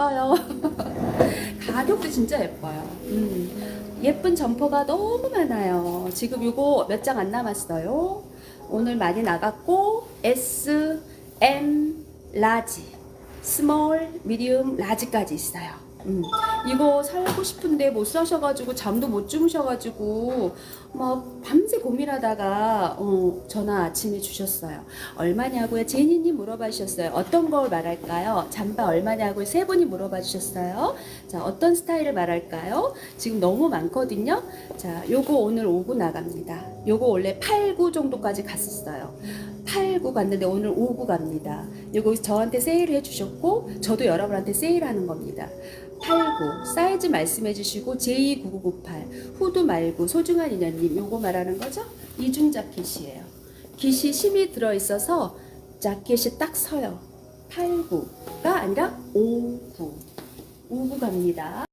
예뻐요. 가격도 진짜 예뻐요. 음, 예쁜 점퍼가 너무 많아요. 지금 요거 몇 장 안 남았어요. 오늘 많이 나갔고 S, M, 라지, 스몰, 미디움, 라지까지 있어요. 음, 이거 살고 싶은데 못 사셔가지고 잠도 못 주무셔가지고 막 밤새 고민하다가 어, 전화 아침에 주셨어요. 얼마냐고요? 제니님 물어봐 주셨어요. 어떤 걸 말할까요? 잠바 얼마냐고요? 세 분이 물어봐 주셨어요. 자, 어떤 스타일을 말할까요? 지금 너무 많거든요. 자, 요거 오늘 오구 나갑니다. 요거 원래 8, 9 정도까지 갔었어요. 8, 9 갔는데 오늘 5, 9 갑니다. 요거 저한테 세일을 해주셨고 저도 여러분한테 세일하는 겁니다. 8, 9 사이즈 말씀해 주시고 J9998 후드 말고 소중한 인연님 요거 말하는 거죠? 이중 자켓이에요. 깃이 심이 들어 있어서 자켓이 딱 서요. 8, 9가 아니라 5, 9 5, 9 갑니다.